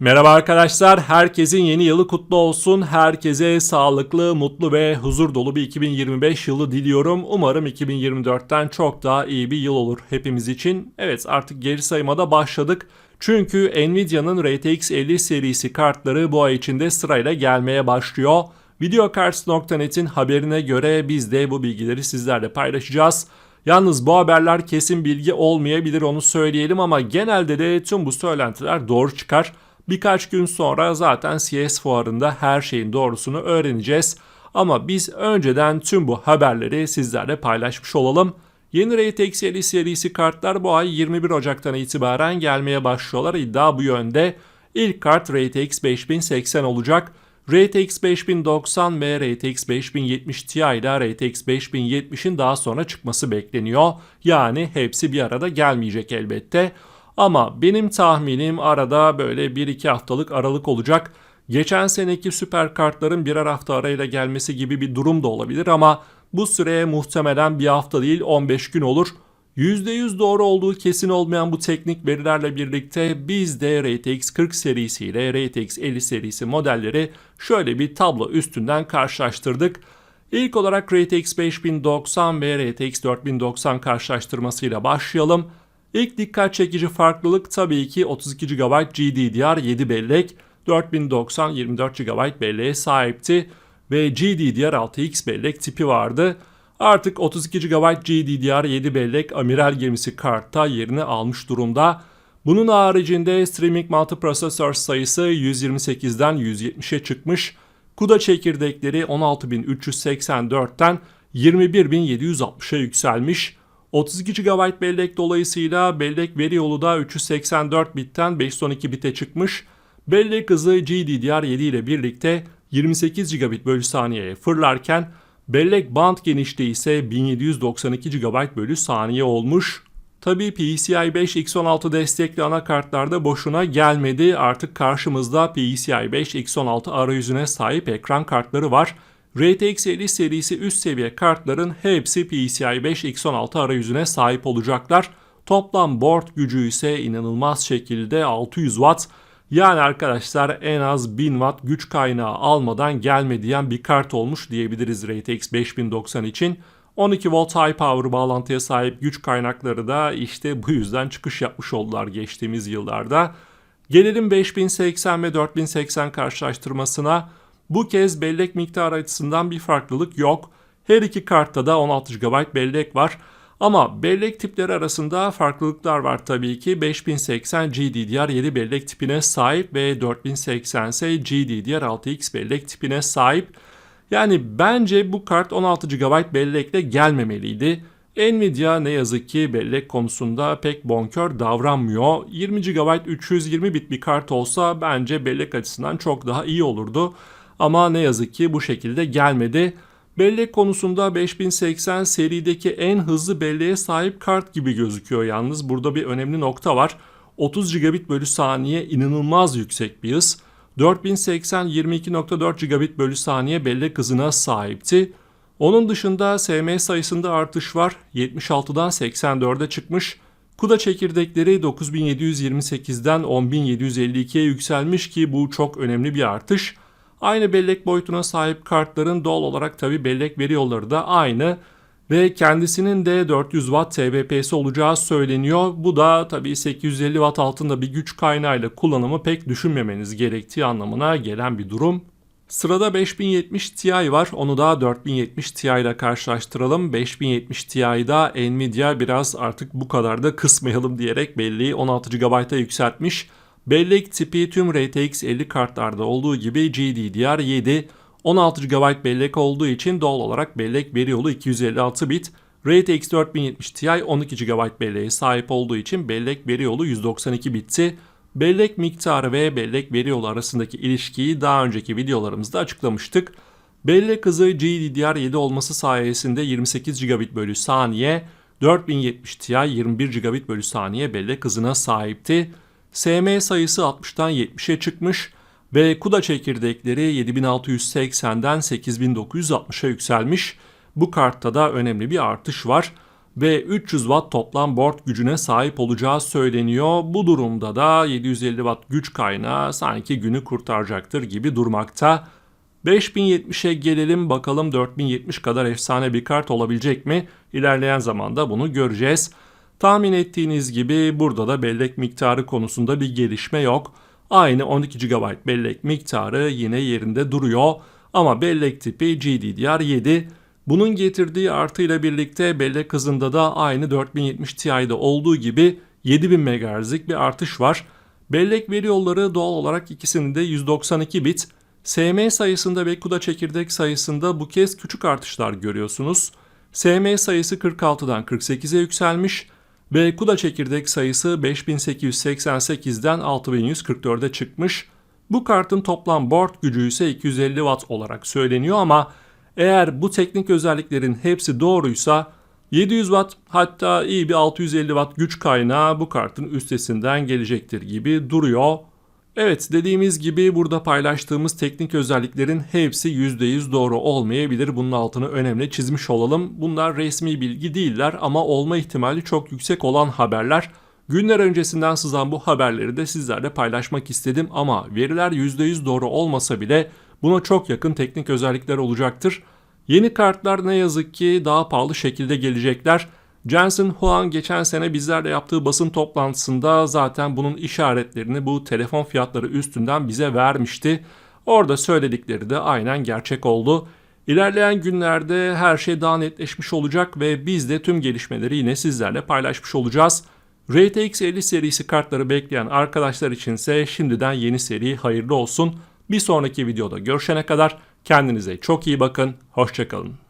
Merhaba arkadaşlar, herkesin yeni yılı kutlu olsun. Herkese sağlıklı, mutlu ve huzur dolu bir 2025 yılı diliyorum. Umarım 2024'ten çok daha iyi bir yıl olur hepimiz için. Evet artık geri sayımada başladık. Çünkü Nvidia'nın RTX 50 serisi kartları bu ay içinde sırayla gelmeye başlıyor. Videocards.net'in haberine göre biz de bu bilgileri sizlerle paylaşacağız. Yalnız bu haberler kesin bilgi olmayabilir onu söyleyelim ama genelde de tüm bu söylentiler doğru çıkar. Birkaç gün sonra zaten CS fuarında her şeyin doğrusunu öğreneceğiz. Ama biz önceden tüm bu haberleri sizlerle paylaşmış olalım. Yeni RTX 50 serisi kartlar bu ay 21 Ocak'tan itibaren gelmeye başlıyorlar. İddia bu yönde. İlk kart RTX 5080 olacak. RTX 5090 ve RTX 5070 Ti ile RTX 5070'in daha sonra çıkması bekleniyor. Yani hepsi bir arada gelmeyecek elbette. Ama benim tahminim arada böyle 1-2 haftalık aralık olacak. Geçen seneki süper kartların birer hafta arayla gelmesi gibi bir durum da olabilir ama bu süreye muhtemelen bir hafta değil 15 gün olur. %100 doğru olduğu kesin olmayan bu teknik verilerle birlikte biz de RTX 40 serisi ile RTX 50 serisi modelleri şöyle bir tablo üstünden karşılaştırdık. İlk olarak RTX 5090 ve RTX 4090 karşılaştırmasıyla başlayalım. İlk dikkat çekici farklılık tabii ki 32 GB GDDR7 bellek 4090 24 GB belleğe sahipti ve GDDR6X bellek tipi vardı. Artık 32 GB GDDR7 bellek amiral gemisi kartta yerini almış durumda. Bunun haricinde streaming multiprosesör sayısı 128'den 170'e çıkmış. CUDA çekirdekleri 16384'ten 21760'a yükselmiş. 32 GB bellek dolayısıyla bellek veri yolu da 384 bitten 512 bite çıkmış. Bellek hızı GDDR7 ile birlikte 28 GB bölü saniyeye fırlarken bellek band genişliği ise 1792 GB bölü saniye olmuş. Tabi PCI 5 X16 destekli anakartlarda boşuna gelmedi. Artık karşımızda PCI 5 X16 arayüzüne sahip ekran kartları var. RTX 50 serisi üst seviye kartların hepsi PCI 5 X16 arayüzüne sahip olacaklar. Toplam board gücü ise inanılmaz şekilde 600 Watt. Yani arkadaşlar en az 1000 Watt güç kaynağı almadan gelme diyen bir kart olmuş diyebiliriz RTX 5090 için. 12 volt high power bağlantıya sahip güç kaynakları da işte bu yüzden çıkış yapmış oldular geçtiğimiz yıllarda. Gelelim 5080 ve 4080 karşılaştırmasına. Bu kez bellek miktarı açısından bir farklılık yok. Her iki kartta da 16 GB bellek var. Ama bellek tipleri arasında farklılıklar var tabii ki. 5080 GDDR7 bellek tipine sahip ve 4080 ise GDDR6X bellek tipine sahip. Yani bence bu kart 16 GB bellekle gelmemeliydi. Nvidia ne yazık ki bellek konusunda pek bonkör davranmıyor. 20 GB 320 bit bir kart olsa bence bellek açısından çok daha iyi olurdu. Ama ne yazık ki bu şekilde gelmedi. Bellek konusunda 5080 serideki en hızlı belleğe sahip kart gibi gözüküyor yalnız. Burada bir önemli nokta var. 30 gigabit bölü saniye inanılmaz yüksek bir hız. 4080 22.4 gigabit bölü saniye bellek hızına sahipti. Onun dışında SM sayısında artış var. 76'dan 84'e çıkmış. CUDA çekirdekleri 9728'den 10752'ye yükselmiş ki bu çok önemli bir artış. Aynı bellek boyutuna sahip kartların doğal olarak tabi bellek veri yolları da aynı ve kendisinin de 400 Watt TBP'si olacağı söyleniyor. Bu da tabi 850 Watt altında bir güç kaynağıyla kullanımı pek düşünmemeniz gerektiği anlamına gelen bir durum. Sırada 5070 Ti var. Onu da 4070 Ti ile karşılaştıralım. 5070 Ti'da Nvidia biraz artık bu kadar da kısmayalım diyerek belleği 16 GB'a yükseltmiş. Bellek tipi tüm RTX 50 kartlarda olduğu gibi GDDR7 16 GB bellek olduğu için doğal olarak bellek veri yolu 256 bit. RTX 4070 Ti 12 GB belleğe sahip olduğu için bellek veri yolu 192 bitti. Bellek miktarı ve bellek veri yolu arasındaki ilişkiyi daha önceki videolarımızda açıklamıştık. Bellek hızı GDDR7 olması sayesinde 28 GB bölü saniye, 4070 Ti 21 GB bölü saniye bellek hızına sahipti. SM sayısı 60'tan 70'e çıkmış ve CUDA çekirdekleri 7680'den 8960'a yükselmiş. Bu kartta da önemli bir artış var. ve 300 watt toplam board gücüne sahip olacağı söyleniyor. Bu durumda da 750 watt güç kaynağı sanki günü kurtaracaktır gibi durmakta. 5070'e gelelim bakalım 4070 kadar efsane bir kart olabilecek mi? İlerleyen zamanda bunu göreceğiz. Tahmin ettiğiniz gibi burada da bellek miktarı konusunda bir gelişme yok. Aynı 12 GB bellek miktarı yine yerinde duruyor ama bellek tipi GDDR7. Bunun getirdiği artıyla birlikte bellek hızında da aynı 4070 Ti'de olduğu gibi 7000 MHz'lik bir artış var. Bellek veri yolları doğal olarak ikisinde 192 bit. SM sayısında ve CUDA çekirdek sayısında bu kez küçük artışlar görüyorsunuz. SM sayısı 46'dan 48'e yükselmiş ve CUDA çekirdek sayısı 5888'den 6144'e çıkmış. Bu kartın toplam board gücü ise 250 Watt olarak söyleniyor ama eğer bu teknik özelliklerin hepsi doğruysa 700 Watt hatta iyi bir 650 Watt güç kaynağı bu kartın üstesinden gelecektir gibi duruyor. Evet dediğimiz gibi burada paylaştığımız teknik özelliklerin hepsi %100 doğru olmayabilir. Bunun altını önemli çizmiş olalım. Bunlar resmi bilgi değiller ama olma ihtimali çok yüksek olan haberler. Günler öncesinden sızan bu haberleri de sizlerle paylaşmak istedim ama veriler %100 doğru olmasa bile buna çok yakın teknik özellikler olacaktır. Yeni kartlar ne yazık ki daha pahalı şekilde gelecekler. Jensen Huang geçen sene bizlerle yaptığı basın toplantısında zaten bunun işaretlerini bu telefon fiyatları üstünden bize vermişti. Orada söyledikleri de aynen gerçek oldu. İlerleyen günlerde her şey daha netleşmiş olacak ve biz de tüm gelişmeleri yine sizlerle paylaşmış olacağız. RTX 50 serisi kartları bekleyen arkadaşlar içinse şimdiden yeni seri hayırlı olsun. Bir sonraki videoda görüşene kadar kendinize çok iyi bakın, hoşçakalın.